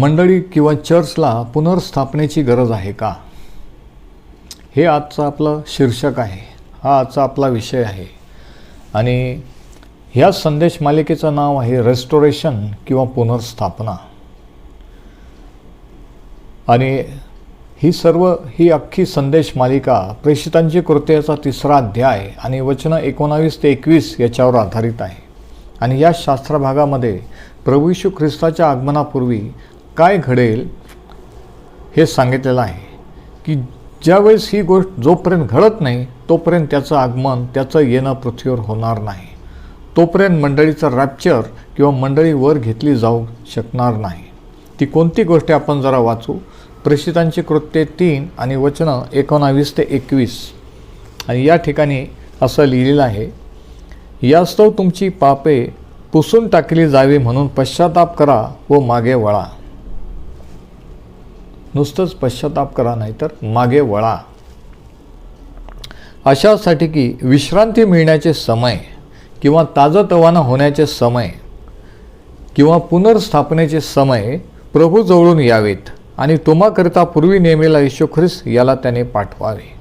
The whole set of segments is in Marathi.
मंडळी किंवा चर्चला पुनर्स्थापनेची गरज आहे का? हे आजचं आपलं शीर्षक आहे. हा आजचा आपला विषय आहे. आणि ह्या संदेश मालिकेचं नाव आहे रेस्टोरेशन किंवा पुनर्स्थापना. आणि ही सर्व ही अख्खी संदेश मालिका प्रेषितांची कृत्याचा तिसरा अध्याय आणि वचनं एकोणावीस ते एकवीस याच्यावर आधारित आहे. आणि या शास्त्रभागामध्ये प्रभू यीशू ख्रिस्ताच्या आगमनापूर्वी काय घडेल हे सांगितलेलं आहे की ज्यावेळेस ही गोष्ट जोपर्यंत घडत नाही तोपर्यंत त्याचं आगमन त्याचं येणं पृथ्वीवर होणार नाही. तोपर्यंत मंडळीचं रॅप्चर किंवा मंडळी वर घेतली जाऊ शकणार नाही. ती कोणती गोष्ट आपण जरा वाचू. प्रेषितांची कृत्ये तीन आणि वचनं एकोणावीस ते एकवीस. आणि या ठिकाणी असं लिहिलेलं आहे यास्तव तुमची पापे पुसून टाकली जावी म्हणून पश्चाताप करा व मागे वळा. नुसतंच पश्चाताप करा नाहीतर मागे वळा. अशासाठी की विश्रांती मिळण्याचे समय किंवा ताजतवाना होण्याचे समय किंवा पुनर्स्थापनेचे समय प्रभू जवळून यावेत आणि तुम्हाकरिता पूर्वी नेमेला येशू ख्रिस्त याला त्याने पाठवावे.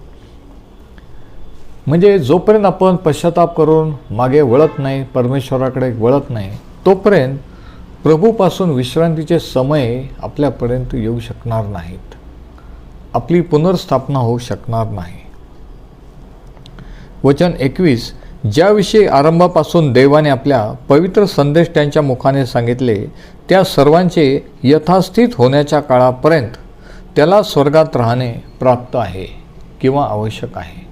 म्हणजे जोपर्यंत आपण पश्चाताप करून मागे वळत नाही परमेश्वराकडे वळत नाही तोपर्यंत प्रभूपासून विश्रांतीचे समय आपल्यापर्यंत येऊ शकणार नाहीत. आपली पुनर्स्थापना होऊ शकणार नाही. वचन एकवीस ज्याविषयी आरंभापासून देवाने आपल्या पवित्र संदेश त्यांच्या मुखाने सांगितले त्या सर्वांचे यथास्थित होण्याच्या काळापर्यंत त्याला स्वर्गात राहणे प्राप्त आहे किंवा आवश्यक आहे.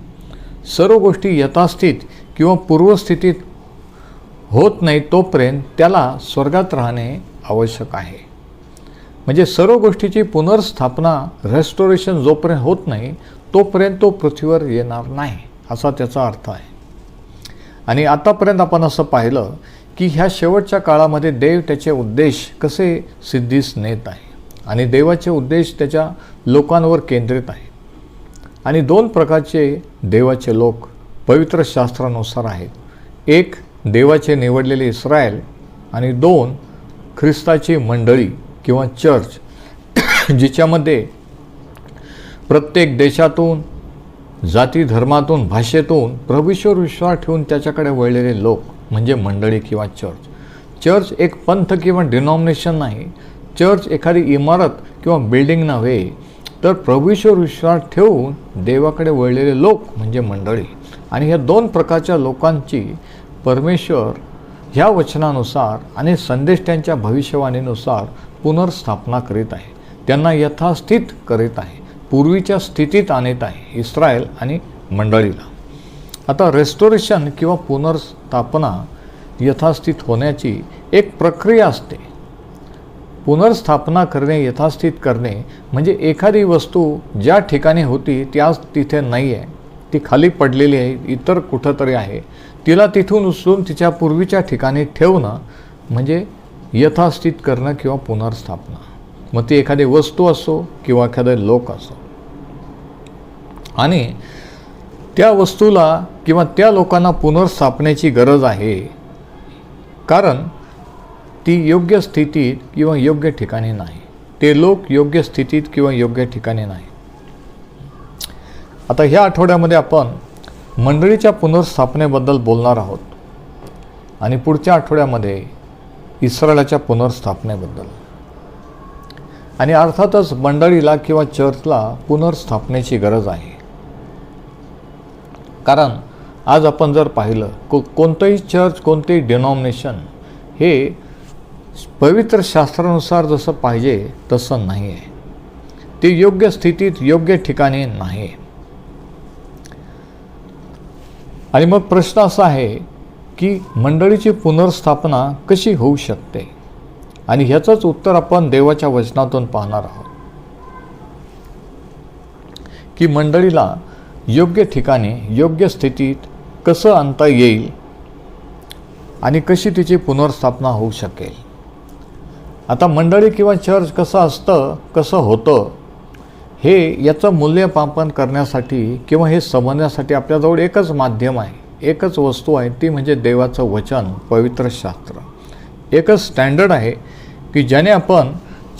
सर्व गोष्टी यथास्थित किंवा पूर्वस्थितीत होत नाही तोपर्यंत त्याला स्वर्गात राहणे आवश्यक आहे. म्हणजे सर्व गोष्टीची पुनर्स्थापना रेस्टोरेशन जोपर्यंत होत नाही तोपर्यंत तो पृथ्वीवर येणार नाही असा त्याचा अर्थ आहे. आणि आतापर्यंत आपण असं पाहिलं की ह्या शेवटच्या काळामध्ये देव त्याचे उद्देश कसे सिद्धीस नेत आहे आणि देवाचे उद्देश त्याच्या लोकांवर केंद्रित आहे. आणि दोन प्रकारचे देवाचे लोक पवित्र शास्त्रानुसार आहेत. एक देवाचे निवडलेले इस्रायल आणि दोन ख्रिस्ताची मंडळी किंवा चर्च जिच्यामध्ये प्रत्येक देशातून जाती धर्मातून भाषेतून प्रभूश्वर विश्वास ठेवून त्याच्याकडे वळलेले लोक म्हणजे मंडळी किंवा चर्च. चर्च एक पंथ किंवा डिनॉमिनेशन नाही. चर्च एखादी इमारत किंवा बिल्डिंग नव्हे तर प्रभूश्वर विश्वास ठेवून देवाकडे वळलेले लोक म्हणजे मंडळी. आणि ह्या दोन प्रकारच्या लोकांची परमेश्वर ह्या वचनानुसार आणि संदेश त्यांच्या भविष्यवाणीनुसार पुनर्स्थापना करीत आहे. त्यांना यथास्थित करीत आहे. पूर्वीच्या स्थितीत आणत आहे इस्रायल आणि मंडळीला. आता रेस्टोरेशन किंवा पुनर्स्थापना यथास्थित होण्याची एक प्रक्रिया असते. पुनर्स्थापना करणे यथास्थित करणे म्हणजे एखादी वस्तू ज्या ठिकाणी होती त्याच तिथे नाही आहे ती खाली पडलेली आहे इतर कुठंतरी आहे तिला तिथून उचलून तिच्या पूर्वीच्या ठिकाणी ठेवणं म्हणजे यथास्थित करणं किंवा पुनर्स्थापना मग ती एखादी वस्तू असो किंवा एखादे लोक असो. आणि त्या वस्तूला किंवा त्या लोकांना पुनर्स्थापनेची गरज आहे. कारण ती योग्य स्थितीत किंवा योग्य ठिकाणी नाही. ते लोक योग्य स्थितीत किंवा योग्य ठिकाणी नाही. आता ह्या आठवड्यामध्ये आपण मंडळीच्या पुनर्स्थापनेबद्दल बोलणार आहोत. आणि पुढच्या आठवड्यामध्ये इस्रायलाच्या पुनर्स्थापनेबद्दल. आणि अर्थातच मंडळीला किंवा चर्चला पुनर्स्थापनेची गरज आहे. कारण आज आपण जर पाहिलं को कोणतंही चर्च कोणतेही डिनॉमिनेशन हे पवित्र शास्त्रानुसार जसं पाहिजे तसं नाही आहे ते योग्य स्थितीत योग्य ठिकाणी नाही आहे आणि मग प्रश्न असा आहे की मंडळीची पुनर्स्थापना कशी होऊ शकते? आणि ह्याचंच उत्तर आपण देवाच्या वचनातून पाहणार आहोत. की मंडळीला योग्य ठिकाणी योग्य स्थितीत कसं आणता येईल आणि कशी तिची पुनर्स्थापना होऊ शकेल? आता मंडळी किंवा चर्च कसं असतं कसं होतं हे याचं मूल्यमापन करण्यासाठी किंवा हे समजण्यासाठी आपल्याजवळ एकच माध्यम आहे एकच वस्तू आहे ती म्हणजे देवाचं वचन पवित्र शास्त्र. एकच स्टँडर्ड आहे की ज्याने आपण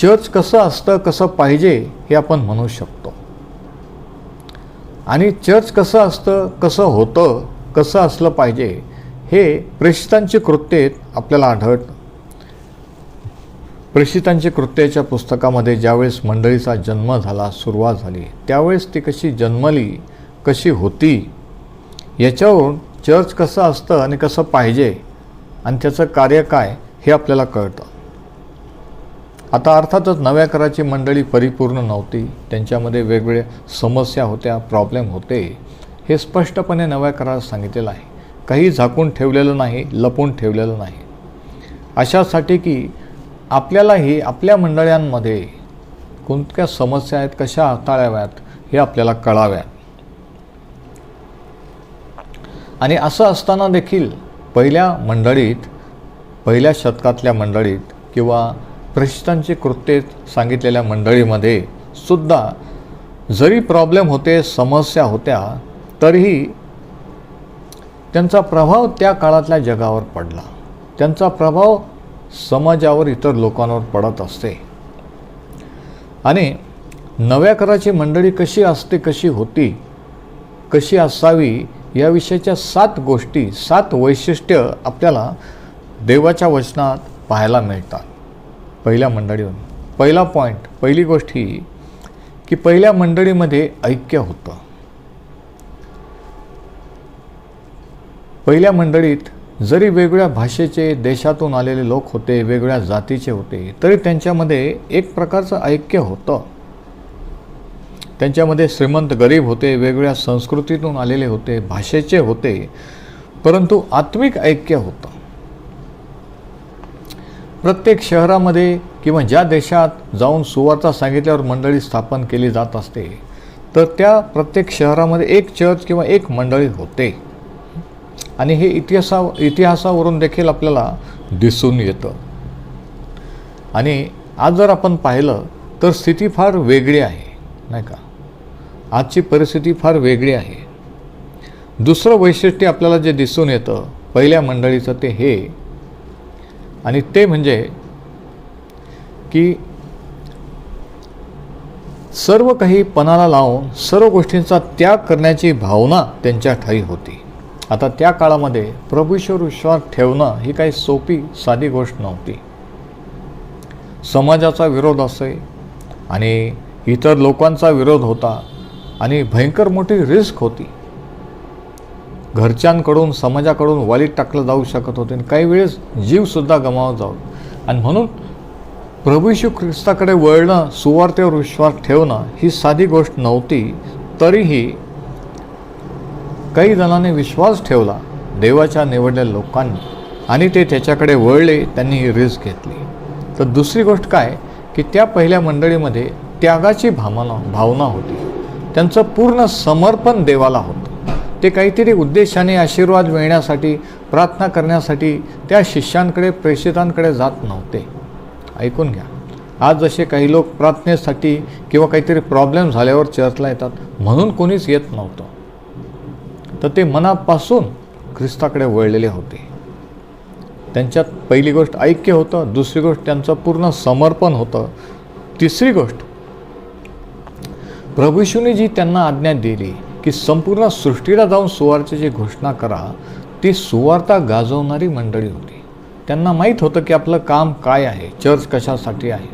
चर्च कसं असतं कसं पाहिजे हे आपण म्हणू शकतो. आणि चर्च कसं असतं कसं होतं कसं असलं पाहिजे हे प्रेषितांची कृत्येत आपल्याला आढळतं. प्रेषितांचे कृत्याच्या पुस्तकामध्ये ज्यावेळेस मंडळीचा जन्म झाला सुरुवात झाली त्यावेळेस ती कशी जन्मली कशी होती याच्यावरून चर्च कसं असतं आणि कसं पाहिजे आणि त्याचं कार्य काय हे आपल्याला कळतं. आता अर्थातच नव्या कराची मंडळी परिपूर्ण नव्हती त्यांच्यामध्ये वेगवेगळ्या समस्या होत्या प्रॉब्लेम होते हे स्पष्टपणे नव्या करार सांगितलेलं आहे. काही झाकून ठेवलेलं नाही लपून ठेवलेलं नाही. अशासाठी की आपल्यालाही आपल्या मंडळांमध्ये कोणत्या समस्या आहेत कशा हाताळाव्यात हे आपल्याला कळाव्यात आणि असं असताना देखील पहिल्या मंडळीत पहिल्या शतकातल्या मंडळीत किंवा प्रशितांची कृत्ये सांगितलेल्या मंडळीमध्ये सुद्धा जरी प्रॉब्लेम होते समस्या होत्या तरीही त्यांचा प्रभाव त्या काळातल्या जगावर पडला. त्यांचा प्रभाव समाजावर इतर लोकांवर पडत असते. आणि नव्या कराची मंडळी कशी असते कशी होती कशी असावी याविषयीच्या सात गोष्टी सात वैशिष्ट्य आपल्याला देवाच्या वचनात पाहायला मिळतात. पहिल्या मंडळीवर पहिला पॉईंट पहिली गोष्ट ही की पहिल्या मंडळीमध्ये ऐक्य होतं. पहिल्या मंडळीत जरी वेगळ्या भाषेचे देशातून आलेले लोक होते वेगवेगळ्या जातीचे होते तरी त्यांच्यामध्ये एक प्रकारचं ऐक्य होतं. त्यांच्यामध्ये श्रीमंत गरीब होते वेगवेगळ्या संस्कृतीतून आलेले होते भाषेचे होते परंतु आत्मिक ऐक्य होतं. प्रत्येक शहरामध्ये किंवा ज्या देशात जाऊन सुवार्ता सांगितल्यावर मंडळी स्थापन केली जात असते तर त्या प्रत्येक शहरामध्ये एक चर्च किंवा एक मंडळी होते. आणि हे इतिहासा इतिहासावरून देखील आपल्याला दिसून येतं. आणि आज जर आपण पाहिलं तर स्थिती फार वेगळी आहे नाही का? आजची परिस्थिती फार वेगळी आहे. दुसरं वैशिष्ट्य आपल्याला जे दिसून येतं पहिल्या मंडळीचं ते हे. आणि ते म्हणजे की सर्व काही पणाला लावून सर्व गोष्टींचा त्याग करण्याची भावना त्यांच्या ठाई होती. आता त्या काळामध्ये प्रभूश्वर विश्वास ठेवणं ही काही सोपी साधी गोष्ट नव्हती. समाजाचा विरोध असे आणि इतर लोकांचा विरोध होता आणि भयंकर मोठी रिस्क होती. घरच्यांकडून समाजाकडून वालीत टाकलं जाऊ शकत होते आणि काही वेळेस जीवसुद्धा गमावत जाऊ. आणि म्हणून प्रभूशू ख्रिस्ताकडे वळणं सुवार्थेवर विश्वास ठेवणं ही साधी गोष्ट नव्हती तरीही काही जणांनी विश्वास ठेवला देवाच्या निवडलेल्या लोकांनी. आणि ते त्याच्याकडे वळले त्यांनी ही रिस्क घेतली. तर दुसरी गोष्ट काय की त्या पहिल्या मंडळीमध्ये त्यागाची भावना भावना होती. त्यांचं पूर्ण समर्पण देवाला होतं. ते काहीतरी उद्देशाने आशीर्वाद मिळण्यासाठी प्रार्थना करण्यासाठी त्या शिष्यांकडे प्रेषितांकडे जात नव्हते. ऐकून घ्या. आज जसे काही लोक प्रार्थनेसाठी किंवा काहीतरी प्रॉब्लेम झाल्यावर चर्चला येतात म्हणून कोणीच येत नव्हतं. तर ते मनापासून ख्रिस्ताकडे वळलेले होते. त्यांच्यात पहिली गोष्ट ऐक्य होतं दुसरी गोष्ट त्यांचं पूर्ण समर्पण होतं तिसरी गोष्ट प्रभूशूने जी त्यांना आज्ञा दिली की संपूर्ण सृष्टीला जाऊन सुवार्तेची घोषणा करा ती सुवार्ता गाजवणारी मंडळी होती. त्यांना माहीत होतं की आपलं काम काय आहे चर्च कशासाठी आहे.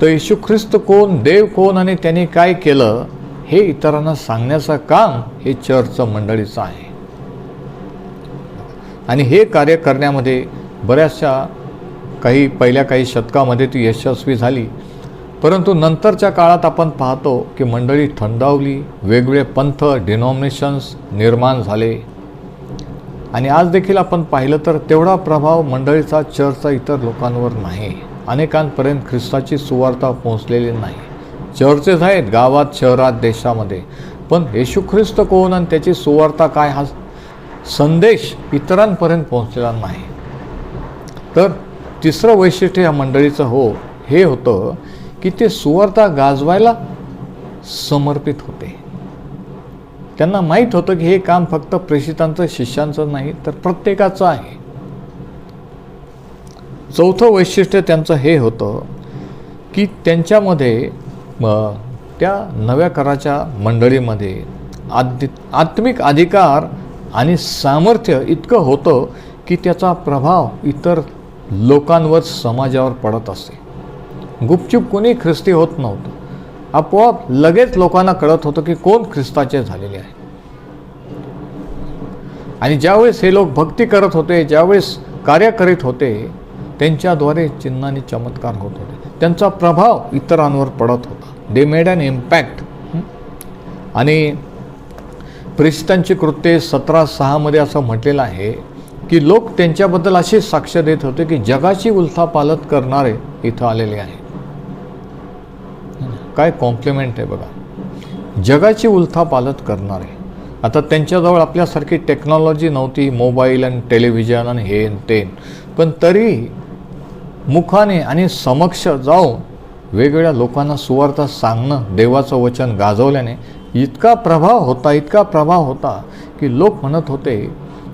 तर येशू ख्रिस्त कोण देव कोण आणि त्यांनी काय केलं हे इतरांना सांगण्याचं काम हे चर्चचं मंडळीचं आहे. आणि हे कार्य करण्यामध्ये बऱ्याचशा काही पहिल्या काही शतकामध्ये ती यशस्वी झाली. परंतु नंतरच्या काळात आपण पाहतो की मंडळी थंडावली वेगवेगळे पंथ डिनॉमिनेशन्स निर्माण झाले. आणि आज देखील आपण पाहिलं तर तेवढा प्रभाव मंडळीचा चर्चचा इतर लोकांवर नाही. अनेकांपर्यंत ख्रिस्ताची सुवार्ता पोहोचलेली नाही. चर्चेस आहेत गावात शहरात देशामध्ये. पण येशू ख्रिस्त कोण आणि त्याची सुवार्ता काय हा संदेश इतरांपर्यंत पोहोचलेला नाही. तर तिसरं वैशिष्ट्य या मंडळीचं हो हे होतं की ते सुवार्ता गाजवायला समर्पित होते. त्यांना माहीत होतं की हे काम फक्त प्रेषितांचं शिष्यांचं नाही तर प्रत्येकाचं आहे. चौथं वैशिष्ट्य त्यांचं हे होतं की त्यांच्यामध्ये मग त्या नव्या कराच्या मंडळीमध्ये आध्य आत्मिक अधिकार आणि सामर्थ्य इतकं होतं की त्याचा प्रभाव इतर लोकांवर समाजावर पडत असे गुपचूप कोणी ख्रिस्ती होत नव्हतं. आपोआप लगेच लोकांना कळत होतं की कोण ख्रिस्ताचे झालेले आहे. आणि ज्यावेळेस हे लोक भक्ती करत होते ज्यावेळेस कार्य करीत होते त्यांच्याद्वारे चिन्हाने चमत्कार होत होते. त्यांचा प्रभाव इतरांवर पडत होता. दे मेड अन इम्पॅक्ट आणि प्रिस्तांची कृत्ये सतरा सहामध्ये असं म्हटलेलं आहे की लोक त्यांच्याबद्दल अशी साक्ष देत होते की जगाची उलथापालत करणारे इथं आलेले आहेत काय कॉम्प्लिमेंट आहे बघा. जगाची उलथापालत करणारे. आता त्यांच्याजवळ आपल्यासारखी टेक्नॉलॉजी नव्हती मोबाईल आणि टेलिव्हिजन आणि हे आणि ते. पण तरी मुखाने आणि समक्ष जाऊन वेगवेगळ्या लोकांना सुवार्थ सांगणं देवाचं वचन गाजवल्याने इतका प्रभाव होता इतका प्रभाव होता की लोक म्हणत होते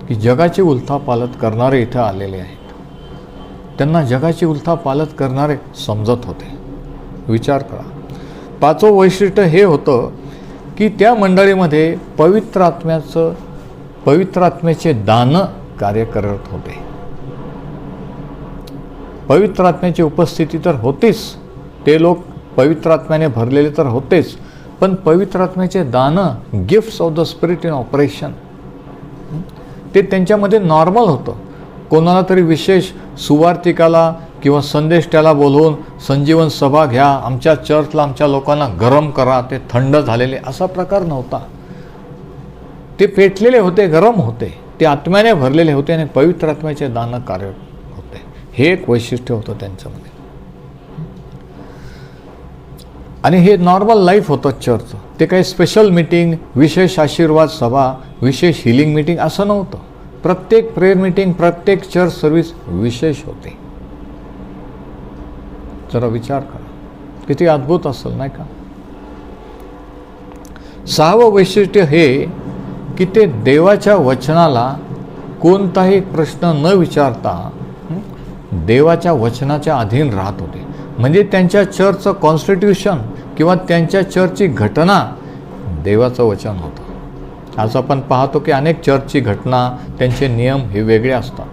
की जगाची उलथापालत करणारे इथं आलेले आहेत. त्यांना जगाची उलथापालत करणारे समजत होते. विचार करा. पाचवं वैशिष्ट्य हे होतं की त्या मंडळीमध्ये पवित्र आत्म्याचं पवित्र आत्म्याचे दानं कार्य करत होते. पवित्र आत्म्याची उपस्थिती तर होतीच. ते लोक पवित्र आत्म्याने भरलेले तर होतेच. पण पवित्र आत्म्याचे दानं gifts of the spirit in operation ते त्यांच्यामध्ये नॉर्मल होतं. कोणाला तरी विशेष सुवार्तिकाला किंवा संदेश त्याला बोलवून संजीवन सभा घ्या आमच्या चर्चला आमच्या लोकांना गरम करा ते थंड झालेले असा प्रकार नव्हता. ते पेटलेले होते गरम होते. ते आत्म्याने भरलेले होते आणि पवित्र आत्म्याचे दानं कार्य होते हे एक वैशिष्ट्य होतं त्यांच्यामध्ये. आणि हे नॉर्मल लाईफ होतं चर्च ते काही स्पेशल मिटिंग विशेष आशीर्वाद सभा विशेष हिलिंग मिटिंग असं नव्हतं. प्रत्येक प्रेयर मिटिंग प्रत्येक चर्च सर्व्हिस विशेष होते. जरा विचार करा. किती अद्भुत असेल नाही का? सहावं वैशिष्ट्य हे की ते देवाच्या वचनाला कोणताही प्रश्न न विचारता देवाच्या वचनाच्या अधीन राहत होते. म्हणजे त्यांच्या चर्चचं कॉन्स्टिट्यूशन किंवा त्यांच्या चर्चची घटना देवाचं वचन होतं. आज आपण पाहतो की अनेक चर्चची घटना त्यांचे नियम हे वेगळे असतात.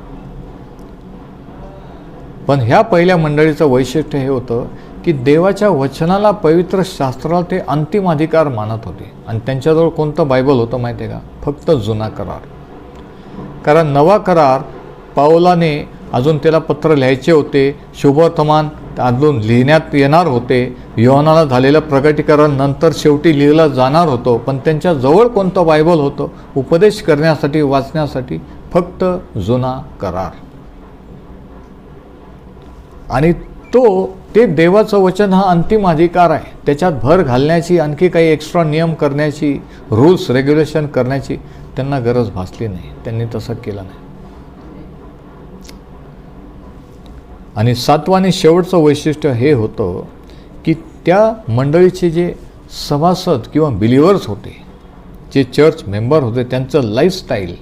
पण ह्या पहिल्या मंडळीचं वैशिष्ट्य हे होतं की देवाच्या वचनाला पवित्र शास्त्राला ते अंतिम अधिकार मानत होते. आणि त्यांच्याजवळ कोणतं बायबल होतं माहिती आहे का? फक्त जुना करार. कारण नवा करार पावलाने अजून त्याला पत्र लिहायचे होते. शुभवर्तमान अजून लिहिण्यात येणार होते. योनाला झालेलं प्रगटीकरण नंतर शेवटी लिहिलं जाणार होतं. पण त्यांच्या जवळ कोणतं बायबल होतं? उपदेश करण्यासाठी वाचण्यासाठी फक्त जुना करार. आणि तो ते देवाचं वचन हा अंतिम अधिकार आहे. त्याच्यात भर घालण्याची आणखी काही एक्स्ट्रा नियम करण्याची रूल्स रेग्युलेशन करण्याची त्यांना गरज भासली नाही. त्यांनी तसं केलं नाही. आणि सातवं आणि शेवटचं वैशिष्ट्य हे होतं की त्या मंडळीचे जे सभासद किंवा बिलिव्हर्स होते जे चर्च मेंबर होते त्यांचं लाईफस्टाईल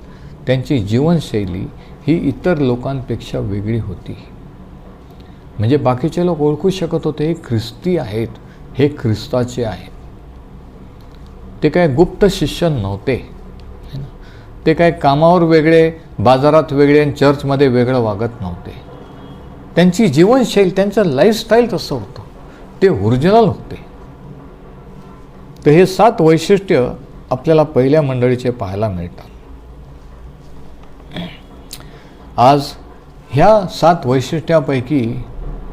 त्यांची जीवनशैली ही इतर लोकांपेक्षा वेगळी होती. म्हणजे बाकीचे लोक ओळखू शकत होते हे ख्रिस्ती आहेत हे ख्रिस्ताचे आहेत. ते काय गुप्त शिष्य नव्हते. ते काय कामावर वेगळे बाजारात वेगळे आणि चर्चमध्ये वेगळं वागत नव्हते. त्यांची जीवनशैली त्यांचं लाईफस्टाईल कसं होतं. ते ओरिजिनल होते. तर हे सात वैशिष्ट्य आपल्याला पहिल्या मंडळीचे पाहायला मिळतात. आज ह्या सात वैशिष्ट्यापैकी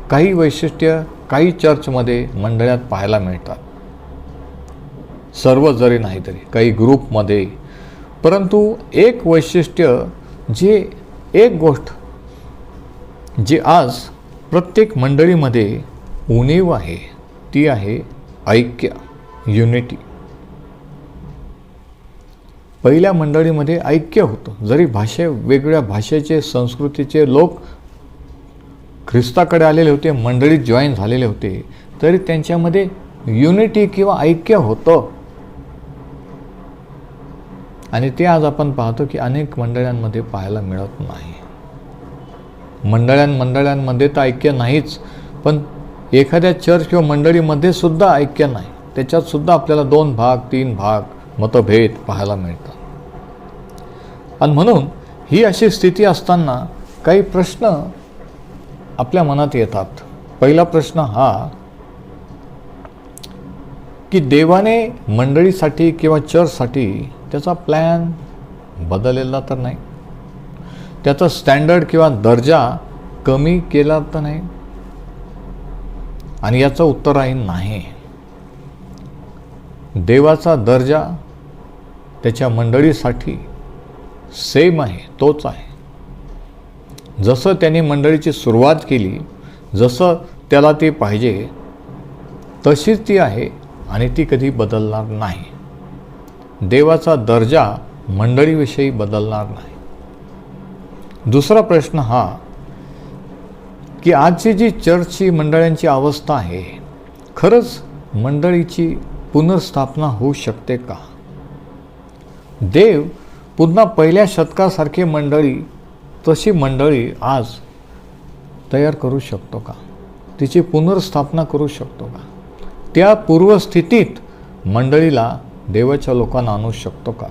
काही वैशिष्ट्य काही चर्चमध्ये मंडळात पाहायला मिळतात. सर्व जरी नाही तरी काही ग्रुपमध्ये परंतु एक वैशिष्ट्य जे एक गोष्ट जे आज प्रत्येक मंडळीमध्ये उणीव आहे ती आहे ऐक्य युनिटी पहिल्या मंडळीमध्ये ऐक्य होतं. जरी भाषे वेगवेगळ्या भाषेचे संस्कृतीचे लोक ख्रिस्ताकडे आलेले होते मंडळीत जॉईन झालेले होते तरी त्यांच्यामध्ये युनिटी किंवा ऐक्य होतं. आणि ते आज आपण पाहतो की अनेक मंडळांमध्ये पाहायला मिळत नाही. मंडळांमध्ये तर ऐक्य नाहीच पण एखाद्या चर्च किंवा मंडळीमध्ये सुद्धा ऐक्य नाही. त्याच्यात सुद्धा आपल्याला दोन भाग तीन भाग मतभेद पाहायला मिळतात. आणि म्हणून ही अशी स्थिती असताना काही प्रश्न आपल्या मनात येतात. पहिला प्रश्न हा की देवाने मंडळीसाठी किंवा चर्चसाठी त्याचा प्लॅन बदललेला तर नाही. त्याचा स्टँडर्ड किंवा दर्जा कमी केला तर नाही. आणि याचं उत्तर आहे नाही. देवाचा दर्जा त्याच्या मंडळीसाठी सेम आहे तोच आहे. जसं त्याने मंडळीची सुरुवात केली जसं त्याला ते पाहिजे तशीच ती आहे आणि ती कधी बदलणार नाही. देवाचा दर्जा मंडळीविषयी बदलणार नाही. दुसरा प्रश्न हा की आजची जी चर्चची मंडळांची अवस्था आहे खरंच मंडळीची पुनर्स्थापना होऊ शकते का? देव पुन्हा पहिल्या शतकासारखी मंडळी तशी मंडळी आज तयार करू शकतो का? तिची पुनर्स्थापना करू शकतो का? त्या पूर्वस्थितीत मंडळीला देवाच्या लोकांना आणू शकतो का?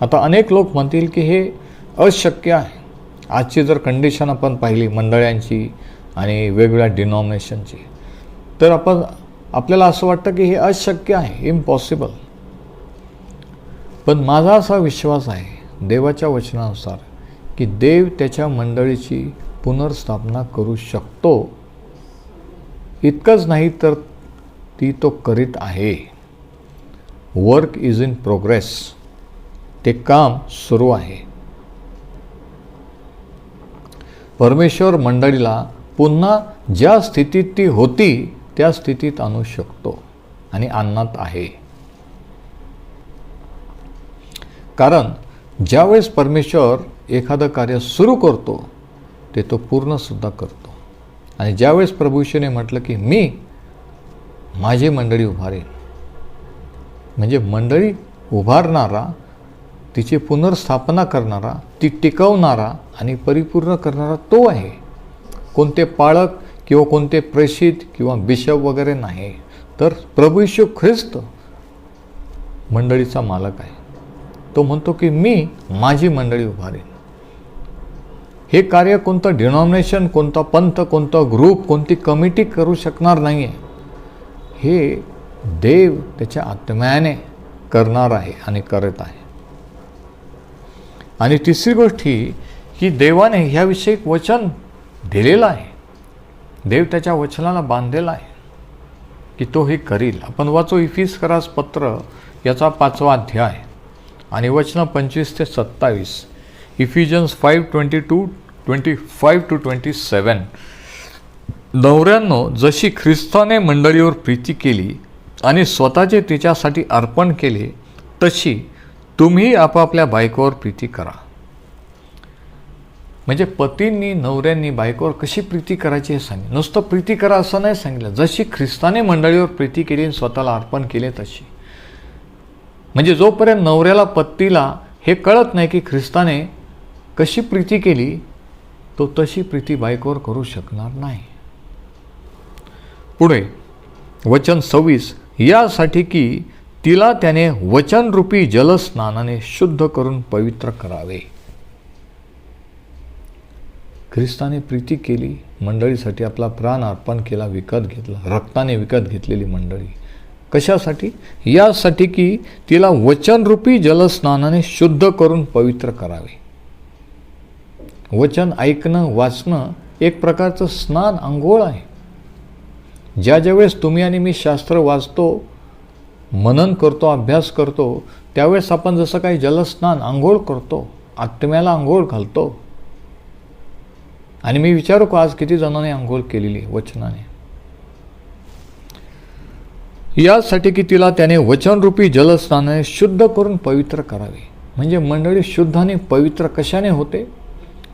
आता अनेक लोक म्हणतील की हे अशक्य आहे. आजची जर कंडिशन आपण पाहिली मंडळ्यांची आणि वेगवेगळ्या डिनॉमिनेशनची तर आपण आपल्याला असं वाटतं की हे अशक्य आहे इम्पॉसिबल पण माझा असा विश्वास आहे देवाच्या वचनानुसार की देव त्याच्या मंडळीची पुनर्स्थापना करू शकतो. इतकंच नाही तर ती तो करीत आहे. वर्क इज इन प्रोग्रेस ते काम सुरू आहे. परमेश्वर मंडळीला पुन्हा ज्या स्थितीत ती होती त्या स्थितीत आणू शकतो. आणि आणत आहे. कारण ज्यावेळेस परमेश्वर एखादं कार्य सुरू करतो ते तो पूर्णसुद्धा करतो. आणि ज्यावेळेस प्रभूषने म्हटलं की मी माझी मंडळी उभारेन. म्हणजे मंडळी उभारणारा तिची पुनर्स्थापना करणारा ती टिकवणारा आणि परिपूर्ण करणारा तो आहे. कोणते पाळक किंवा कोणते प्रेषित किंवा बिशप वगैरे नाही तर प्रभू यशू ख्रिस्त मंडळीचा मालक आहे. तो म्हणतो की मी माझी मंडळी उभारेन हे कार्य कोणतं डिनॉमिनेशन कोणता पंथ कोणता ग्रुप कोणती कमिटी करू शकणार नाही आहे हे देव त्याच्या आत्म्याने करणार आहे आणि करत आहे. आणि तिसरी गोष्ट ही की देवाने ह्याविषयी वचन दिलेलं आहे. देव त्याच्या वचनाला बांधलेला आहे की तो हे करील. आपण वाचो इफिस करास पत्र याचा पाचवा अध्याय. आणि वचनं पंचवीस ते सत्तावीस. Ephesians five twenty two twenty five two twenty seven. नवऱ्यांनो जशी ख्रिस्ताने मंडळीवर प्रीती केली आणि स्वतःचे तिच्यासाठी अर्पण केले तशी तुम्ही आपापल्या बायकोवर प्रीती करा. म्हणजे पतींनी नवऱ्यांनी बायकोवर कशी प्रीती करायची हे सांगितलं. नुसतं प्रीती करा असं नाही सांगितलं. जशी ख्रिस्ताने मंडळीवर प्रीती केली आणि स्वतःला अर्पण केले तशी. म्हणजे जोपर्यंत नवऱ्याला पत्तीला हे कळत नाही की ख्रिस्ताने कशी प्रीती केली तो तशी प्रीती बायकोवर करू शकणार नाही. पुढे वचन सव्वीस. यासाठी की तिला त्याने वचनरूपी जलस्नानाने शुद्ध करून पवित्र करावे. ख्रिस्ताने प्रीती केली मंडळीसाठी आपला प्राण अर्पण केला विकत घेतला रक्ताने विकत घेतलेली मंडळी. कशासाठी? यासाठी की तिला वचनरूपी जलस्नानाने शुद्ध करून पवित्र करावे. वचन ऐकणं वाचणं एक प्रकारचं स्नान आंघोळ आहे. ज्या ज्यावेळेस तुम्ही आणि मी शास्त्र वाचतो मनन करतो अभ्यास करतो त्यावेळेस आपण जसं काही जलस्नान आंघोळ करतो आत्म्याला आंघोळ घालतो. आणि मी विचारू का आज किती जणांनी आंघोळ केलेली वचनाने? यासाठी की तिला त्याने वचनरूपी जलस्नानाने शुद्ध करून पवित्र करावे. म्हणजे मंडळी शुद्धाने पवित्र कशाने होते?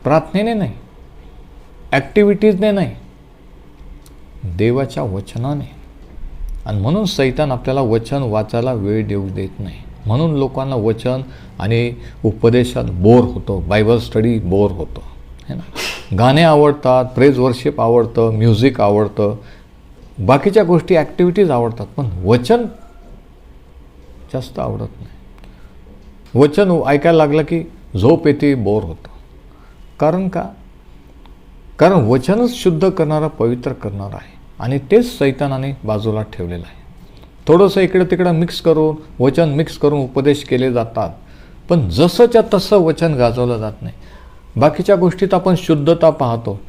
प्रार्थनेने नाही. ॲक्टिव्हिटीजने नाही. देवाच्या वचनाने. आणि म्हणून सैतान आपल्याला वचन वाचायला वेळ देऊ देत नाही. म्हणून लोकांना वचन आणि उपदेशात बोर होतो. बायबल स्टडी बोर होतो. है ना? गाणे आवडतात प्रेज वर्शिप आवडतं म्युझिक आवडतं. बाकीच्या गोष्टी ॲक्टिव्हिटीज आवडतात पण वचन जास्त आवडत नाही. वचन ऐकायला लागलं की झोप येते बोर होतं. कारण का? कारण वचनच शुद्ध करणारा पवित्र करणारा आहे. आणि तेच सैतानाने बाजूला ठेवलेलं आहे. थोडंसं इकडं तिकडं मिक्स करून वचन मिक्स करून उपदेश केले जातात. पण जसंच्या तसं वचन गाजवलं जात नाही. बाकीच्या गोष्टीत आपण शुद्धता पाहतो.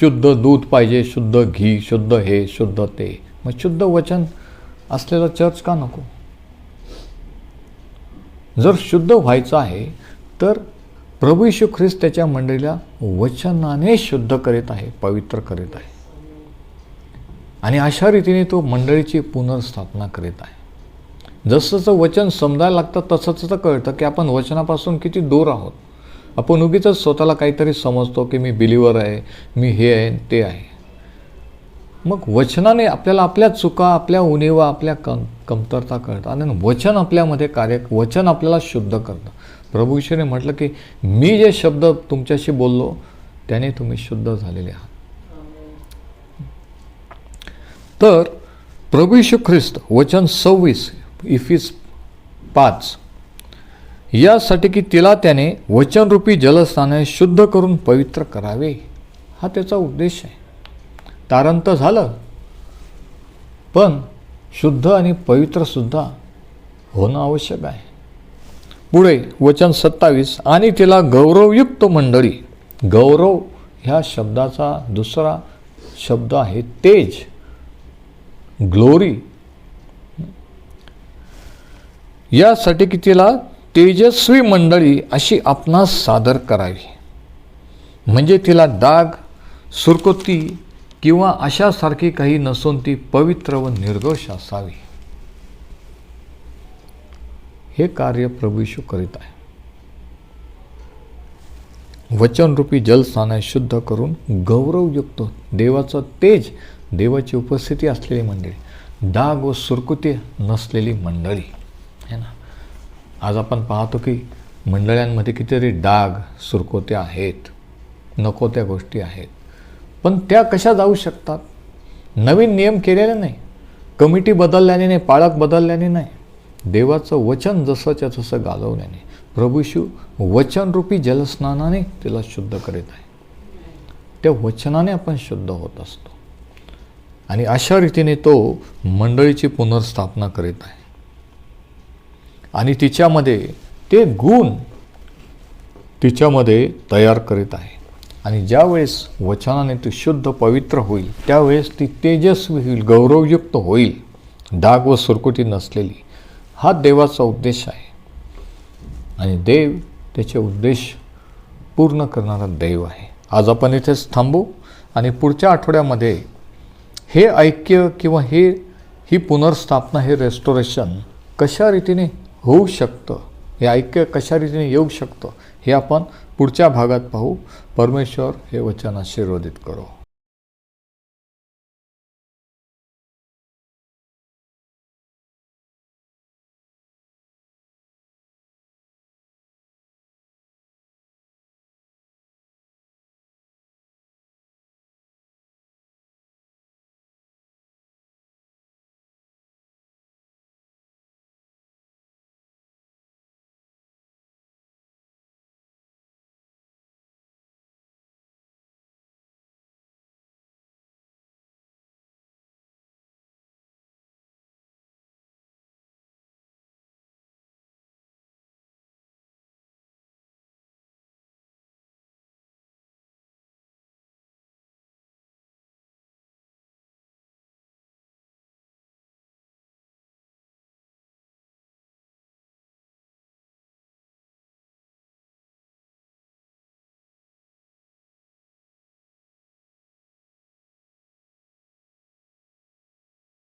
शुद्ध दूध पाहिजे शुद्ध घी शुद्ध हे शुद्ध ते. मग शुद्ध वचन असलेलं चर्च का नको? जर शुद्ध व्हायचं आहे तर प्रभू यशू ख्रिस्त त्याच्या मंडळीला वचनाने शुद्ध करीत आहे पवित्र करीत आहे. आणि अशा रीतीने तो मंडळीची पुनर्स्थापना करीत आहे. जसं वचन समजायला लागतं तसं तसं कळतं की आपण वचनापासून किती दूर आहोत. आपण उगीच स्वतःला काहीतरी समजतो की मी बिलिव्हर आहे मी हे आहे ते आहे. मग वचनाने आपल्याला आपल्या चुका आपल्या उणीवा आपल्या कम कमतरता कळतात आणि वचन आपल्यामध्ये कार्य वचन आपल्याला शुद्ध करतं. प्रभू ईश्वरने म्हटलं की मी जे शब्द तुमच्याशी बोललो त्याने तुम्ही शुद्ध झालेले आहात. तर प्रभू ख्रिस्त वचन सव्वीस इफिस पाच. यासाठी की तिला त्याने वचनरूपी जलस्थाने शुद्ध करून पवित्र करावे. हा त्याचा उद्देश आहे. तारण तर झालं पण शुद्ध आणि पवित्रसुद्धा होणं आवश्यक आहे. पुढे वचन सत्तावीस आणि तिला गौरवयुक्त मंडळी गौरव ह्या शब्दाचा दुसरा शब्द आहे तेज. ग्लोरी यासाठी की तिला तेजस्वी मंडळी अशी आपणास सादर करावी. म्हणजे तिला डाग सुरकुती किंवा अशासारखी काही नसून ती पवित्र व निर्दोष असावी. हे कार्य प्रभू करीत आहे. वचनरूपी जलस्थाने शुद्ध करून गौरवयुक्त देवाचं तेज देवाची उपस्थिती असलेली मंडळी. डाग व सुरकुती नसलेली मंडळी. है ना? आज आपण पाहतो की मंडळांमध्ये कितीतरी डाग सुरकोत्या आहेत. नको त्या गोष्टी आहेत. पण त्या कशा जाऊ शकतात? नवीन नियम केलेले नाही. कमिटी बदलल्याने नाही पाळक बदलल्याने नाही. देवाचं वचन जसंच्या तसं गाजवल्याने. प्रभूशू वचनरूपी जलस्नानाने तिला शुद्ध करीत आहे. त्या वचनाने आपण शुद्ध होत असतो. आणि अशा रीतीने तो मंडळीची पुनर्स्थापना करीत आहे. आणि तिच्यामध्ये ते गुण तिच्यामध्ये तयार करीत आहे. आणि ज्यावेळेस वचनाने ती शुद्ध पवित्र होईल त्यावेळेस ती तेजस्वी होईल गौरवयुक्त होईल डाग व सुरकुटी नसलेली. हा देवाचा उद्देश आहे. आणि देव त्याचे उद्देश पूर्ण करणारा देव आहे. आज आपण इथेच थांबू आणि पुढच्या आठवड्यामध्ये हे ऐक्य किंवा हे ही पुनर्स्थापना हे रेस्टोरेशन कशा रीतीने होऊ शकतं? हे ऐक्य कशा रीतीने येऊ शकतं? हे आपण पुढच्या भागात पाहू. परमेश्वर हे वचन आशीर्वादित करो.